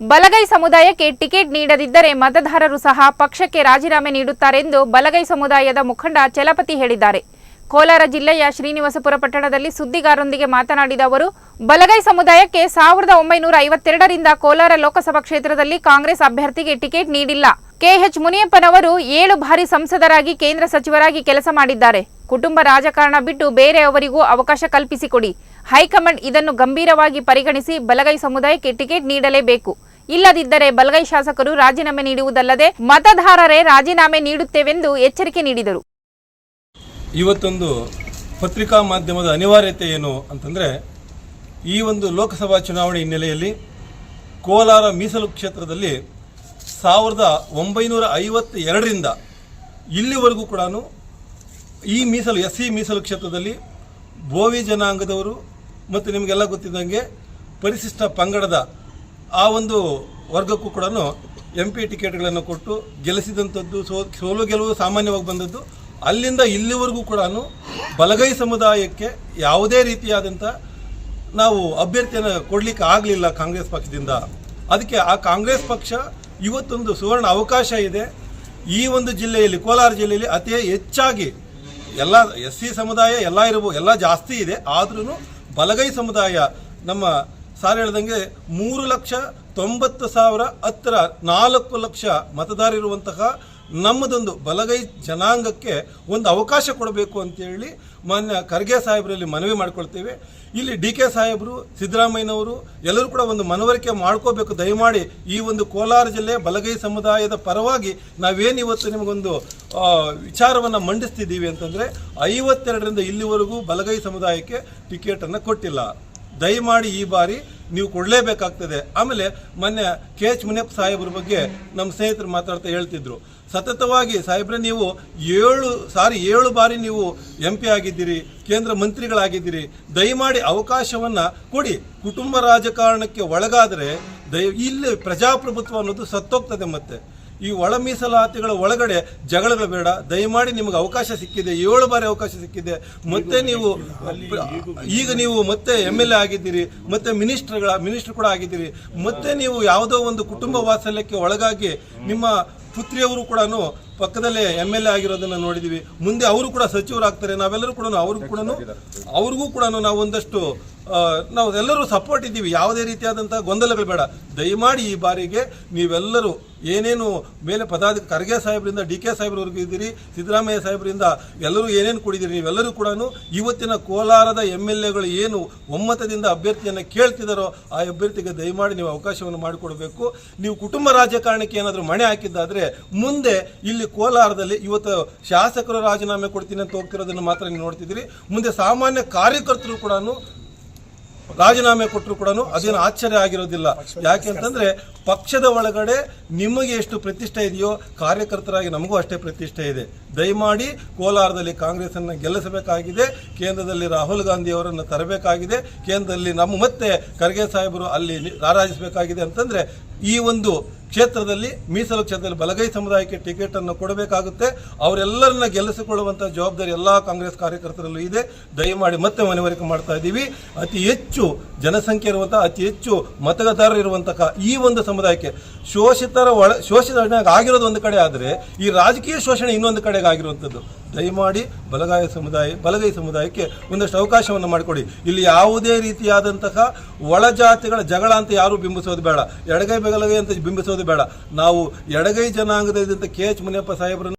ಬಲಗೈ ಸಮುದಾಯಕ್ಕೆ ಟಿಕೆಟ್ ನೀಡದಿದ್ದರೆ ಮತದಾರರು ಸಹ ಪಕ್ಷಕ್ಕೆ ರಾಜೀನಾಮೆ ನೀಡುತ್ತಾರೆಂದು ಬಲಗೈ ಸಮುದಾಯದ ಮುಖಂಡ ಚಲಪತಿ ಹೇಳಿದ್ದಾರೆ. ಕೋಲಾರ ಜಿಲ್ಲೆಯ ಶ್ರೀನಿವಾಸಪುರ ಪಟ್ಟಣದಲ್ಲಿ ಸುದ್ದಿಗಾರರೊಂದಿಗೆ ಮಾತನಾಡಿದ ಅವರು, ಬಲಗೈ ಸಮುದಾಯಕ್ಕೆ ಸಾವಿರದ ಒಂಬೈನೂರ ಐವತ್ತೆರಡರಿಂದ ಕೋಲಾರ ಲೋಕಸಭಾ ಕ್ಷೇತ್ರದಲ್ಲಿ ಕಾಂಗ್ರೆಸ್ ಅಭ್ಯರ್ಥಿಗೆ ಟಿಕೆಟ್ ನೀಡಿಲ್ಲ. ಕೆಎಚ್ ಮುನಿಯಪ್ಪನವರು ಏಳು ಬಾರಿ ಸಂಸದರಾಗಿ ಕೇಂದ್ರ ಸಚಿವರಾಗಿ ಕೆಲಸ ಮಾಡಿದ್ದಾರೆ. ಕುಟುಂಬ ರಾಜಕಾರಣ ಬಿಟ್ಟು ಬೇರೆಯವರಿಗೂ ಅವಕಾಶ ಕಲ್ಪಿಸಿಕೊಡಿ. ಹೈಕಮಾಂಡ್ ಇದನ್ನು ಗಂಭೀರವಾಗಿ ಪರಿಗಣಿಸಿ ಬಲಗೈ ಸಮುದಾಯಕ್ಕೆ ಟಿಕೆಟ್ ನೀಡಲೇಬೇಕು. ಇಲ್ಲದಿದ್ದರೆ ಬಲಗೈ ಶಾಸಕರು ರಾಜೀನಾಮೆ ನೀಡುವುದಲ್ಲದೆ ಮತದಾರರೇ ರಾಜೀನಾಮೆ ನೀಡುತ್ತೇವೆಂದು ಎಚ್ಚರಿಕೆ ನೀಡಿದರು. ಇವತ್ತೊಂದು ಪತ್ರಿಕಾ ಮಾಧ್ಯಮದ ಅನಿವಾರ್ಯತೆ ಏನು ಅಂತಂದರೆ, ಈ ಒಂದು ಲೋಕಸಭಾ ಚುನಾವಣೆ ಹಿನ್ನೆಲೆಯಲ್ಲಿ ಕೋಲಾರ ಮೀಸಲು ಕ್ಷೇತ್ರದಲ್ಲಿ ಸಾವಿರದ ಒಂಬೈನೂರ ಐವತ್ತ ಎರಡರಿಂದ ಇಲ್ಲಿವರೆಗೂ ಕೂಡ ಈ ಮೀಸಲು, ಎಸ್ ಸಿ ಮೀಸಲು ಕ್ಷೇತ್ರದಲ್ಲಿ ಬೋವಿ ಜನಾಂಗದವರು ಮತ್ತು ನಿಮಗೆಲ್ಲ ಗೊತ್ತಿದ್ದಂಗೆ ಪರಿಶಿಷ್ಟ ಪಂಗಡದ ಆ ಒಂದು ವರ್ಗಕ್ಕೂ ಕೂಡ ಎಂ ಪಿ ಟಿಕೆಟ್ಗಳನ್ನು ಕೊಟ್ಟು ಗೆಲ್ಲಿಸಿದಂಥದ್ದು, ಸೋ, ಸೋಲು ಗೆಲುವು ಸಾಮಾನ್ಯವಾಗಿ ಬಂದದ್ದು, ಅಲ್ಲಿಂದ ಇಲ್ಲಿವರೆಗೂ ಕೂಡ ಬಲಗೈ ಸಮುದಾಯಕ್ಕೆ ಯಾವುದೇ ರೀತಿಯಾದಂಥ ನಾವು ಅಭ್ಯರ್ಥಿಯನ್ನು ಕೊಡಲಿಕ್ಕೆ ಆಗಲಿಲ್ಲ ಕಾಂಗ್ರೆಸ್ ಪಕ್ಷದಿಂದ. ಅದಕ್ಕೆ ಆ ಕಾಂಗ್ರೆಸ್ ಪಕ್ಷ ಇವತ್ತೊಂದು ಸುವರ್ಣ ಅವಕಾಶ ಇದೆ. ಈ ಒಂದು ಜಿಲ್ಲೆಯಲ್ಲಿ, ಕೋಲಾರ ಜಿಲ್ಲೆಯಲ್ಲಿ ಅತಿ ಹೆಚ್ಚಾಗಿ ಎಲ್ಲ ಎಸ್ ಸಿ ಸಮುದಾಯ, ಎಲ್ಲ ಇರಬಹುದು ಎಲ್ಲ ಜಾಸ್ತಿ ಇದೆ. ಆದ್ರೂ ಬಲಗೈ ಸಮುದಾಯ ನಮ್ಮ ಸಾರ್ ಹೇಳ್ದಂಗೆ ಮೂರು ಲಕ್ಷ ತೊಂಬತ್ತು ಸಾವಿರ ಹತ್ತಿರ ನಾಲ್ಕು ಲಕ್ಷ ಮತದಾರರಿರುವಂತಹ ನಮ್ಮದೊಂದು ಬಲಗೈ ಜನಾಂಗಕ್ಕೆ ಒಂದು ಅವಕಾಶ ಕೊಡಬೇಕು ಅಂತೇಳಿ ಮಾನ್ಯ ಖರ್ಗೆ ಸಾಹೇಬರಲ್ಲಿ ಮನವಿ ಮಾಡಿಕೊಳ್ತೇವೆ. ಇಲ್ಲಿ ಡಿ ಕೆ ಸಾಹೇಬರು, ಸಿದ್ದರಾಮಯ್ಯನವರು ಎಲ್ಲರೂ ಕೂಡ ಒಂದು ಮನವರಿಕೆ ಮಾಡ್ಕೋಬೇಕು. ದಯಮಾಡಿ ಈ ಒಂದು ಕೋಲಾರ ಜಿಲ್ಲೆ ಬಲಗೈ ಸಮುದಾಯದ ಪರವಾಗಿ ನಾವೇನು ಇವತ್ತು ನಿಮಗೊಂದು ವಿಚಾರವನ್ನು ಮಂಡಿಸ್ತಿದ್ದೀವಿ ಅಂತಂದರೆ ಐವತ್ತೆರಡರಿಂದ ಇಲ್ಲಿವರೆಗೂ ಬಲಗೈ ಸಮುದಾಯಕ್ಕೆ ಟಿಕೆಟನ್ನು ಕೊಟ್ಟಿಲ್ಲ. ದಯಮಾಡಿ ಈ ಬಾರಿ ನೀವು ಕೊಡಲೇಬೇಕಾಗ್ತದೆ. ಆಮೇಲೆ ಮೊನ್ನೆ ಕೆ ಎಚ್ ಮುನಿಯಪ್ಪ ಸಾಹೇಬ್ರ ಬಗ್ಗೆ ನಮ್ಮ ಸ್ನೇಹಿತರು ಮಾತಾಡ್ತಾ ಹೇಳ್ತಿದ್ರು. ಸತತವಾಗಿ ಸಾಹೇಬ್ರೆ, ನೀವು ಏಳು ಸಾರಿ ಏಳು ಬಾರಿ ನೀವು ಎಂ ಪಿ ಆಗಿದ್ದೀರಿ, ಕೇಂದ್ರ ಮಂತ್ರಿಗಳಾಗಿದ್ದೀರಿ. ದಯಮಾಡಿ ಅವಕಾಶವನ್ನು ಕೊಡಿ. ಕುಟುಂಬ ರಾಜಕಾರಣಕ್ಕೆ ಒಳಗಾದರೆ ದಯ, ಇಲ್ಲಿ ಪ್ರಜಾಪ್ರಭುತ್ವ ಅನ್ನೋದು ಸತ್ತೋಗ್ತದೆ ಮತ್ತೆ. ಈ ಒಳ ಮೀಸಲಾತಿಗಳ ಒಳಗಡೆ ಜಗಳಗಳು ಬೇಡ. ದಯಮಾಡಿ ನಿಮಗೆ ಅವಕಾಶ ಸಿಕ್ಕಿದೆ. ಏಳು ಬಾರಿ ಅವಕಾಶ ಸಿಕ್ಕಿದೆ. ಮತ್ತೆ ನೀವು ಈಗ ನೀವು ಮತ್ತೆ ಎಂ ಎಲ್ ಎ ಆಗಿದ್ದೀರಿ, ಮತ್ತೆ ಮಿನಿಸ್ಟರ್ಗಳ, ಮಿನಿಸ್ಟರ್ ಕೂಡ ಆಗಿದ್ದೀರಿ. ಮತ್ತೆ ನೀವು ಯಾವುದೋ ಒಂದು ಕುಟುಂಬ ವಾತ್ಸಲ್ಯಕ್ಕೆ ಒಳಗಾಗಿ ನಿಮ್ಮ ಪುತ್ರಿಯವರು ಕೂಡ ಪಕ್ಕದಲ್ಲೇ ಎಂ ಎಲ್ ಎ ಆಗಿರೋದನ್ನ ನೋಡಿದೀವಿ. ಮುಂದೆ ಅವರು ಕೂಡ ಸಚಿವರಾಗ್ತಾರೆ. ನಾವೆಲ್ಲರೂ ಕೂಡ ಅವ್ರಿಗೂ ಕೂಡ ಅವ್ರಿಗೂ ಕೂಡ ನಾವು ಒಂದಷ್ಟು ನಾವು ಎಲ್ಲರೂ ಸಪೋರ್ಟ್ ಇದ್ದೀವಿ. ಯಾವುದೇ ರೀತಿಯಾದಂತಹ ಗೊಂದಲಗಳು ಬೇಡ. ದಯಮಾಡಿ ಈ ಬಾರಿಗೆ ನೀವೆಲ್ಲರೂ ಏನೇನು ಮೇಲೆ ಪದಾಧಿಕ, ಖರ್ಗೆ ಸಾಹೇಬರಿಂದ, ಡಿ ಕೆ ಸಾಹೇಬ್ರವರೆಗೂ ಇದ್ದೀರಿ, ಸಿದ್ದರಾಮಯ್ಯ ಸಾಹೇಬರಿಂದ ಎಲ್ಲರೂ ಏನೇನು ಕೊಡಿದ್ದೀರಿ, ನೀವೆಲ್ಲರೂ ಕೂಡ ಇವತ್ತಿನ ಕೋಲಾರದ ಎಂ ಎಲ್ ಎಗಳು ಏನು ಒಮ್ಮತದಿಂದ ಅಭ್ಯರ್ಥಿಯನ್ನು ಕೇಳ್ತಿದ್ದಾರೋ ಆ ಅಭ್ಯರ್ಥಿಗೆ ದಯಮಾಡಿ ನೀವು ಅವಕಾಶವನ್ನು ಮಾಡಿಕೊಡಬೇಕು. ನೀವು ಕುಟುಂಬ ರಾಜಕಾರಣಕ್ಕೆ ಏನಾದರೂ ಮಣೆ ಹಾಕಿದ್ದಾದರೆ ಮುಂದೆ ಇಲ್ಲಿ ಕೋಲಾರದಲ್ಲಿ ಇವತ್ತು ಶಾಸಕರು ರಾಜೀನಾಮೆ ಕೊಡ್ತೀನಿ ಅಂತ ಹೋಗ್ತಿರೋದನ್ನು ಮಾತ್ರ ನೀವು ನೋಡ್ತಿದ್ದೀರಿ. ಮುಂದೆ ಸಾಮಾನ್ಯ ಕಾರ್ಯಕರ್ತರು ಕೂಡ ರಾಜೀನಾಮೆ ಕೊಟ್ಟರು ಕೂಡ ಅದೇನು ಆಶ್ಚರ್ಯ ಆಗಿರೋದಿಲ್ಲ. ಯಾಕೆ ಅಂತಂದ್ರೆ ಪಕ್ಷದ ಒಳಗಡೆ ನಿಮಗೆ ಎಷ್ಟು ಪ್ರತಿಷ್ಠೆ ಇದೆಯೋ ಕಾರ್ಯಕರ್ತರಾಗಿ ನಮಗೂ ಅಷ್ಟೇ ಪ್ರತಿಷ್ಠೆ ಇದೆ. ದಯಮಾಡಿ ಕೋಲಾರದಲ್ಲಿ ಕಾಂಗ್ರೆಸ್ ಅನ್ನು ಗೆಲ್ಲಿಸಬೇಕಾಗಿದೆ. ಕೇಂದ್ರದಲ್ಲಿ ರಾಹುಲ್ ಗಾಂಧಿ ಅವರನ್ನು ತರಬೇಕಾಗಿದೆ. ಕೇಂದ್ರದಲ್ಲಿ ನಮ್ಮ ಮತ್ತೆ ಖರ್ಗೆ ಸಾಹೇಬರು ಅಲ್ಲಿ ರಾರಾಜಿಸಬೇಕಾಗಿದೆ ಅಂತಂದ್ರೆ ಈ ಒಂದು ಕ್ಷೇತ್ರದಲ್ಲಿ, ಮೀಸಲು ಕ್ಷೇತ್ರದಲ್ಲಿ ಬಲಗೈ ಸಮುದಾಯಕ್ಕೆ ಟಿಕೆಟ್ ಅನ್ನು ಕೊಡಬೇಕಾಗುತ್ತೆ. ಅವರೆಲ್ಲರನ್ನ ಗೆಲ್ಲಿಸಿಕೊಳ್ಳುವಂತ ಜವಾಬ್ದಾರಿ ಎಲ್ಲಾ ಕಾಂಗ್ರೆಸ್ ಕಾರ್ಯಕರ್ತರಲ್ಲೂ ಇದೆ. ದಯಮಾಡಿ ಮತ್ತೆ ಮನವರಿಕೆ ಮಾಡ್ತಾ ಇದ್ದೀವಿ. ಅತಿ ಹೆಚ್ಚು ಜನಸಂಖ್ಯೆ ಇರುವಂತಹ, ಅತಿ ಹೆಚ್ಚು ಮತದಾರರು ಇರುವಂತಹ ಈ ಒಂದು ಸಮುದಾಯಕ್ಕೆ ಶೋಷಿತರ ಒಳ ಶೋಷಿತ ಆಗಿರೋದು ಒಂದು ಕಡೆ ಆದರೆ, ಈ ರಾಜಕೀಯ ಶೋಷಣೆ ಇನ್ನೊಂದು ಕಡೆಗೆ ಆಗಿರುವಂಥದ್ದು ದಯಮಾಡಿ ಬಲಗಾಯ ಸಮುದಾಯ, ಬಲಗೈ ಸಮುದಾಯಕ್ಕೆ ಒಂದಷ್ಟು ಅವಕಾಶವನ್ನು ಮಾಡಿಕೊಡಿ. ಇಲ್ಲಿ ಯಾವುದೇ ರೀತಿಯಾದಂತಹ ಒಳಜಾತಿಗಳ ಜಗಳ ಅಂತ ಯಾರು ಬಿಂಬಿಸೋದು ಬೇಡ. ಎಡಗೈ, ಬಲಗೈ ಅಂತ ಬಿಂಬಿಸೋದು ಬೇಡ. ನಾವು ಎಡಗೈ ಜನಾಂಗದಿಂದ ಕೆ ಎಚ್ ಮುನಿಯಪ್ಪ ಸಾಹೇಬರನ್ನ